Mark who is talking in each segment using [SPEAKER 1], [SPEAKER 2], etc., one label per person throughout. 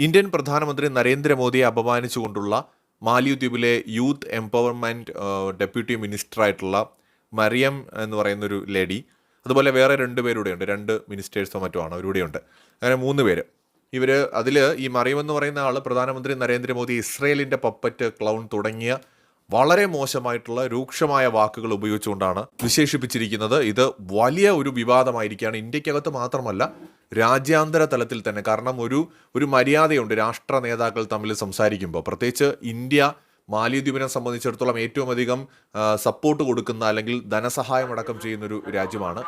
[SPEAKER 1] Indian പ്രധാനമന്ത്രി നരേന്ദ്രമോദിയെ അപമാനിച്ചുകൊണ്ടുള്ള മാലിദ്വീപിലെ യൂത്ത് എംപവർമെന്റ് ഡെപ്യൂട്ടി മിനിസ്റ്ററായിട്ടുള്ള മറിയം എന്ന് പറയുന്നൊരു ലേഡി അതുപോലെ വേറെ രണ്ട് പേരൂടെയുണ്ട്. രണ്ട് മിനിസ്റ്റേഴ്സോ മറ്റോ ആണ്. അവരൂടെയുണ്ട്. അങ്ങനെ മൂന്ന് പേര്. ഇവർ അതിൽ ഈ മറിയം എന്ന് പറയുന്ന ആൾ പ്രധാനമന്ത്രി നരേന്ദ്രമോദി ഇസ്രയേലിന്റെ പപ്പറ്റ് ക്ലൗൺ തുടങ്ങിയ വളരെ മോശമായിട്ടുള്ള രൂക്ഷമായ വാക്കുകൾ ഉപയോഗിച്ചുകൊണ്ടാണ് വിശേഷിപ്പിച്ചിരിക്കുന്നത്. ഇത് വലിയ ഒരു വിവാദമായിരിക്കുകയാണ്. ഇന്ത്യക്കകത്ത് മാത്രമല്ല രാജ്യാന്തര തലത്തിൽ തന്നെ. കാരണം ഒരു ഒരു മര്യാദയുണ്ട് രാഷ്ട്ര നേതാക്കൾ തമ്മിൽ സംസാരിക്കുമ്പോൾ. പ്രത്യേകിച്ച് ഇന്ത്യ മാലിദ്വീപിനെ സംബന്ധിച്ചിടത്തോളം ഏറ്റവും അധികം സപ്പോർട്ട് കൊടുക്കുന്ന അല്ലെങ്കിൽ ധനസഹായം അടക്കം ചെയ്യുന്നൊരു രാജ്യമാണ്.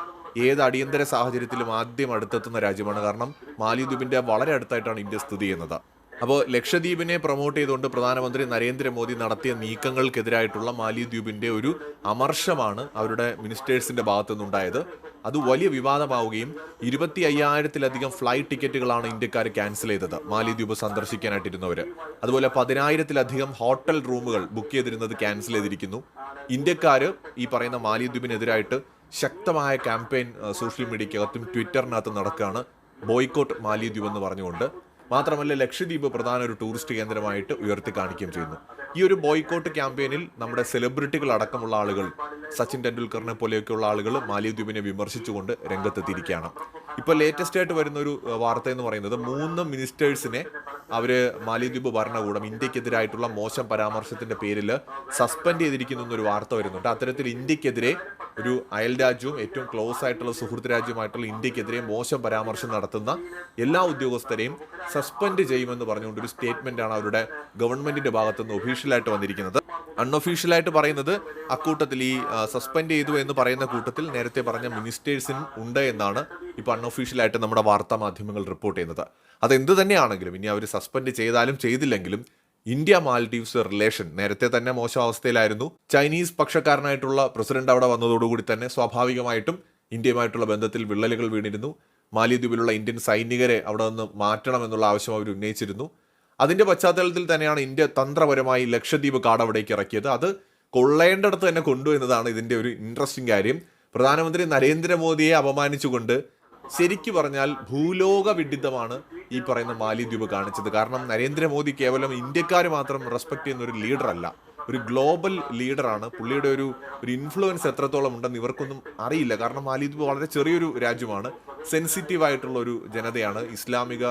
[SPEAKER 1] ഏത് അടിയന്തര സാഹചര്യത്തിലും ആദ്യം അടുത്തെത്തുന്ന രാജ്യമാണ്. കാരണം മാലിദ്വീപിന്റെ വളരെ അടുത്തായിട്ടാണ് ഇന്ത്യ സ്ഥിതി ചെയ്യുന്നത്. അപ്പോൾ ലക്ഷദ്വീപിനെ പ്രൊമോട്ട് ചെയ്തുകൊണ്ട് പ്രധാനമന്ത്രി നരേന്ദ്രമോദി നടത്തിയ നീക്കങ്ങൾക്കെതിരായിട്ടുള്ള മാലിദ്വീപിന്റെ ഒരു അമർഷമാണ് അവരുടെ മിനിസ്റ്റേഴ്സിന്റെ ഭാഗത്തു നിന്നുണ്ടായത് അത് വലിയ വിവാദമാവുകയും ഇരുപത്തി അയ്യായിരത്തിലധികം ഫ്ലൈറ്റ് ടിക്കറ്റുകളാണ് ഇന്ത്യക്കാർ ക്യാൻസൽ ചെയ്തത്. മാലിദ്വീപ് സന്ദർശിക്കാനായിട്ടിരുന്നവർ അതുപോലെ പതിനായിരത്തിലധികം ഹോട്ടൽ റൂമുകൾ ബുക്ക് ചെയ്തിരുന്നത് ക്യാൻസൽ ചെയ്തിരിക്കുന്നു. ഇന്ത്യക്കാർ ഈ പറയുന്ന മാലിദ്വീപിനെതിരായിട്ട് ശക്തമായ ക്യാമ്പയിൻ സോഷ്യൽ മീഡിയക്കകത്തും ട്വിറ്ററിനകത്തും നടക്കുകയാണ് ബോയ്ക്കോട്ട് മാലിദ്വീപ് എന്ന് പറഞ്ഞുകൊണ്ട്. മാത്രമല്ല ലക്ഷദ്വീപ് പ്രധാന ഒരു ടൂറിസ്റ്റ് കേന്ദ്രമായിട്ട് ഉയർത്തി കാണിക്കുകയും ചെയ്യുന്നു. ഈ ഒരു ബോയ്ക്കോട്ട് ക്യാമ്പയിനിൽ നമ്മുടെ സെലിബ്രിറ്റികൾ അടക്കമുള്ള ആളുകൾ സച്ചിൻ ടെണ്ടുൽക്കറിനെ പോലെയൊക്കെയുള്ള ആളുകൾ മാലിദ്വീപിനെ വിമർശിച്ചുകൊണ്ട് രംഗത്തെത്തിയിരിക്കുകയാണ്. ഇപ്പോൾ ലേറ്റസ്റ്റ് ആയിട്ട് വരുന്ന ഒരു വാർത്ത എന്ന് പറയുന്നത് മൂന്ന് മിനിസ്റ്റേഴ്സിനെ അവർ മാലിദ്വീപ് ഭരണകൂടം ഇന്ത്യക്കെതിരായിട്ടുള്ള മോശം പരാമർശത്തിന്റെ പേരിൽ സസ്പെൻഡ് ചെയ്തിരിക്കുന്നു എന്നൊരു വാർത്ത വരുന്നുണ്ട്. അത്തരത്തിൽ ഇന്ത്യക്കെതിരെ ഒരു അയൽ രാജ്യവും ഏറ്റവും ക്ലോസ് ആയിട്ടുള്ള സുഹൃത്ത് രാജ്യമായിട്ടുള്ള ഇന്ത്യക്കെതിരെ മോശം പരാമർശം നടത്തുന്ന എല്ലാ ഉദ്യോഗസ്ഥരെയും സസ്പെൻഡ് ചെയ്യുമെന്ന് പറഞ്ഞുകൊണ്ട് ഒരു സ്റ്റേറ്റ്മെന്റ് ആണ് അവരുടെ ഗവൺമെന്റിന്റെ ഭാഗത്തുനിന്ന് ഒഫീഷ്യലായിട്ട് വന്നിരിക്കുന്നത്. അൺഒഫീഷ്യലായിട്ട് പറയുന്നത് അക്കൂട്ടത്തിൽ ഈ സസ്പെൻഡ് ചെയ്തു എന്ന് പറയുന്ന കൂട്ടത്തിൽ നേരത്തെ പറഞ്ഞ മിനിസ്റ്റേഴ്സിനും ഉണ്ട് എന്നാണ് ഇപ്പോൾ അൺഒഫീഷ്യലായിട്ട് നമ്മുടെ വാർത്താ മാധ്യമങ്ങൾ റിപ്പോർട്ട് ചെയ്യുന്നത്. അത് തന്നെയാണെങ്കിലും ഇനി അവർ സസ്പെൻഡ് ചെയ്താലും ചെയ്തില്ലെങ്കിലും ഇന്ത്യ മാൽഡീവ്സ് റിലേഷൻ നേരത്തെ തന്നെ മോശം അവസ്ഥയിലായിരുന്നു ചൈനീസ് പക്ഷക്കാരനായിട്ടുള്ള പ്രസിഡന്റ് അവിടെ വന്നതോടുകൂടി തന്നെ സ്വാഭാവികമായിട്ടും ഇന്ത്യയുമായിട്ടുള്ള ബന്ധത്തിൽ വിള്ളലുകൾ വീണിരുന്നു. മാലിദ്വീപിലുള്ള ഇന്ത്യൻ സൈനികരെ അവിടെ നിന്ന് മാറ്റണം എന്നുള്ള ആവശ്യം അവർ ഉന്നയിച്ചിരുന്നു. അതിന്റെ പശ്ചാത്തലത്തിൽ തന്നെയാണ് ഇന്ത്യ തന്ത്രപരമായി ലക്ഷദ്വീപ് കാർഡ് അവിടേക്ക് ഇറക്കിയത്. അത് കൊള്ളേണ്ടടുത്ത് തന്നെ കൊണ്ടു എന്നതാണ് ഇതിന്റെ ഒരു ഇൻട്രസ്റ്റിംഗ് കാര്യം. പ്രധാനമന്ത്രി നരേന്ദ്രമോദിയെ അപമാനിച്ചുകൊണ്ട് ശരിക്കു പറഞ്ഞാൽ ഭൂലോക വിഡിത്തമാണ് ഈ പറയുന്ന മാലിദ്വീപ് കാണിച്ചത്. കാരണം നരേന്ദ്രമോദി കേവലം ഇന്ത്യക്കാർ മാത്രം റെസ്പെക്ട് ചെയ്യുന്ന ഒരു ലീഡർ അല്ല. ഒരു ഗ്ലോബൽ ലീഡറാണ് പുള്ളിയുടെ ഒരു ഒരു ഇൻഫ്ലുവൻസ് എത്രത്തോളം ഉണ്ടെന്ന് ഇവർക്കൊന്നും അറിയില്ല. കാരണം മാലിദ്വീപ് വളരെ ചെറിയൊരു രാജ്യമാണ്. സെൻസിറ്റീവ് ആയിട്ടുള്ള ഒരു ജനതയാണ്. ഇസ്ലാമിക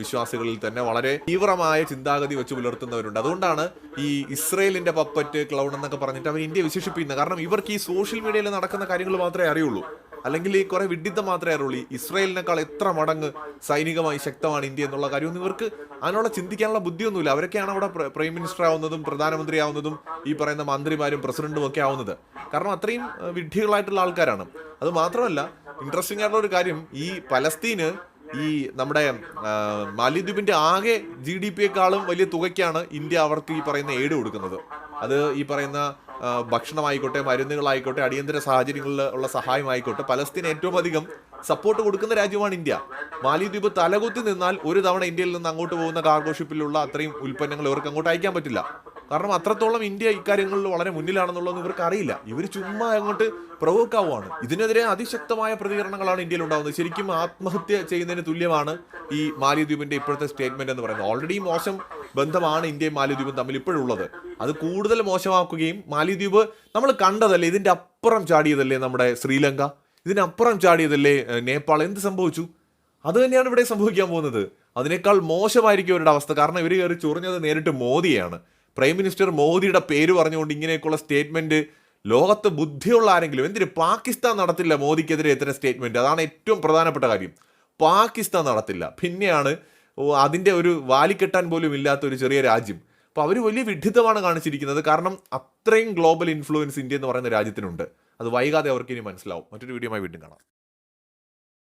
[SPEAKER 1] വിശ്വാസികളിൽ തന്നെ വളരെ തീവ്രമായ ചിന്താഗതി വെച്ച് പുലർത്തുന്നവരുണ്ട്. അതുകൊണ്ടാണ് ഈ ഇസ്രയേലിന്റെ പപ്പറ്റ് ക്ലൗഡ് എന്നൊക്കെ പറഞ്ഞിട്ട് അവർ ഇന്ത്യ വിശേഷിപ്പിക്കുന്നത്. കാരണം ഇവർക്ക് ഈ സോഷ്യൽ മീഡിയയിൽ നടക്കുന്ന കാര്യങ്ങൾ മാത്രമേ അറിയുള്ളൂ. അല്ലെങ്കിൽ ഈ കുറെ വിഡിത്തം മാത്രമേ അറിയുള്ളൂ. ഇസ്രായേലിനേക്കാൾ എത്ര മടങ്ങ് സൈനികമായി ശക്തമാണ് ഇന്ത്യ എന്നുള്ള കാര്യമൊന്നും ഇവർക്ക് അതിനുള്ള ചിന്തിക്കാനുള്ള ബുദ്ധിയൊന്നുമില്ല. അവരൊക്കെയാണ് അവിടെ പ്രൈം മിനിസ്റ്റർ ആവുന്നതും പ്രധാനമന്ത്രി ആവുന്നതും ഈ പറയുന്ന മന്ത്രിമാരും പ്രസിഡന്റും ഒക്കെ ആവുന്നത്. കാരണം അത്രയും വിഡ്ഢികളായിട്ടുള്ള ആൾക്കാരാണ്. അത് മാത്രമല്ല ഇൻട്രസ്റ്റിംഗ് ആയിട്ടുള്ള ഒരു കാര്യം ഈ പലസ്തീന് ഈ നമ്മുടെ മാലിദ്വീപിന്റെ ആകെ ജി ഡി പിയെക്കാളും വലിയ തുകയ്ക്കാണ് ഇന്ത്യ അവർക്ക് ഈ പറയുന്ന എയ്ഡ് കൊടുക്കുന്നത്. അത് ഈ പറയുന്ന ഭക്ഷണമായിക്കോട്ടെ മരുന്നുകളായിക്കോട്ടെ അടിയന്തര സാഹചര്യങ്ങളിൽ ഉള്ള സഹായമായിക്കോട്ടെ പലസ്തീൻ ഏറ്റവും അധികം സപ്പോർട്ട് കൊടുക്കുന്ന രാജ്യമാണ് ഇന്ത്യ. മാലിദ്വീപ് തലകുത്തി നിന്നാൽ ഒരു തവണ ഇന്ത്യയിൽ നിന്ന് അങ്ങോട്ട് പോകുന്ന കാർഗോ ഷിപ്പിലുള്ള അത്രയും ഉൽപ്പന്നങ്ങൾ ഇവർക്ക് അങ്ങോട്ട് അയക്കാൻ പറ്റില്ല. കാരണം അത്രത്തോളം ഇന്ത്യ ഇക്കാര്യങ്ങളിൽ വളരെ മുന്നിലാണെന്നുള്ളത് ഇവർക്ക് അറിയില്ല. ഇവർ ചുമ്മാ അങ്ങോട്ട് പ്രവോക്കാവുകയാണ് ഇതിനെതിരെ അതിശക്തമായ പ്രതികരണങ്ങളാണ് ഇന്ത്യയിൽ ഉണ്ടാകുന്നത്. ശരിക്കും ആത്മഹത്യ ചെയ്യുന്നതിന് തുല്യമാണ് ഈ മാലിദ്വീപിന്റെ ഇപ്പോഴത്തെ സ്റ്റേറ്റ്മെന്റ് എന്ന് പറയുന്നത്. ഓൾറെഡി മോശം ബന്ധമാണ് ഇന്ത്യയും മാലിദ്വീപും തമ്മിൽ ഇപ്പോഴുള്ളത്. അത് കൂടുതൽ മോശമാക്കുകയും മാലിദ്വീപ് നമ്മൾ കണ്ടതല്ലേ ഇതിന്റെ അപ്പുറം ചാടിയതല്ലേ നമ്മുടെ ശ്രീലങ്ക? ഇതിനപ്പുറം ചാടിയതല്ലേ നേപ്പാൾ? എന്ത് സംഭവിച്ചു? അത് തന്നെയാണ് ഇവിടെ സംഭവിക്കാൻ പോകുന്നത്. അതിനേക്കാൾ മോശമായിരിക്കും അവരുടെ അവസ്ഥ. കാരണം ഇവർ കയറി ചൊറിഞ്ഞത് നേരിട്ട് മോദിയാണ് പ്രൈം മിനിസ്റ്റർ മോദിയുടെ പേര് പറഞ്ഞുകൊണ്ട് ഇങ്ങനെയൊക്കെയുള്ള സ്റ്റേറ്റ്മെന്റ് ലോകത്ത് ബുദ്ധിയുള്ള ആരെങ്കിലും എന്തിന് പാകിസ്ഥാൻ നടത്തില്ല മോദിക്കെതിരെ എത്ര സ്റ്റേറ്റ്മെന്റ് അതാണ് ഏറ്റവും പ്രധാനപ്പെട്ട കാര്യം. പാകിസ്ഥാൻ നടത്തില്ല. പിന്നെയാണ് അതിന്റെ ഒരു വാലിക്കെട്ടാൻ പോലും ഇല്ലാത്ത ഒരു ചെറിയ രാജ്യം. അപ്പോൾ അവർ വലിയ വിഡിത്തമാണ് കാണിച്ചിരിക്കുന്നത്. കാരണം അത്രയും ഗ്ലോബൽ ഇൻഫ്ലുവൻസ് ഇന്ത്യ എന്ന് പറയുന്ന രാജ്യത്തിനുണ്ട്. അത് വൈകാതെ അവർക്ക് ഇനി മനസ്സിലാവും. മറ്റൊരു വീഡിയോമായി വീണ്ടും കാണാം.